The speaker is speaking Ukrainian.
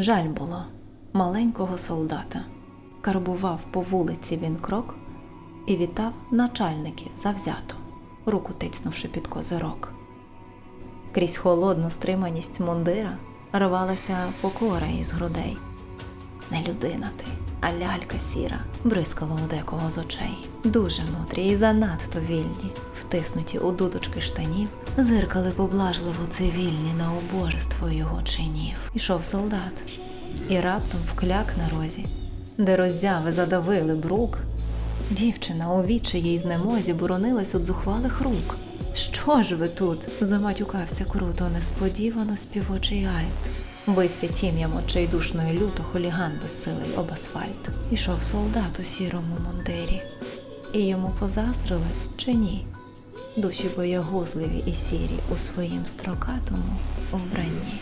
Жаль було маленького солдата. Карбував по вулиці він крок і вітав начальників завзято, руку тицнувши під козирок. Крізь холодну стриманість мундира рвалася покора із грудей. Не людина ти, а лялька сіра, бризкало у декого з очей. Дуже мудрі і занадто вільні, втиснуті у дудочки штанів, зиркали поблажливо цивільні на убожество його чинів. Ішов солдат, і раптом вкляк на розі, де роззяви задавили брук. Дівчина у відчаї й знемозі боронилась від зухвалих рук. Що ж ви тут? заматюкався круто, несподівано співочий альт. Бився тім'ям очейдушно і люто хуліган безсилий об асфальт. Ішов солдат у сірому мундирі. І йому позаздрили чи ні? Душі боягузливі і сірі у своїм строкатому вбранні.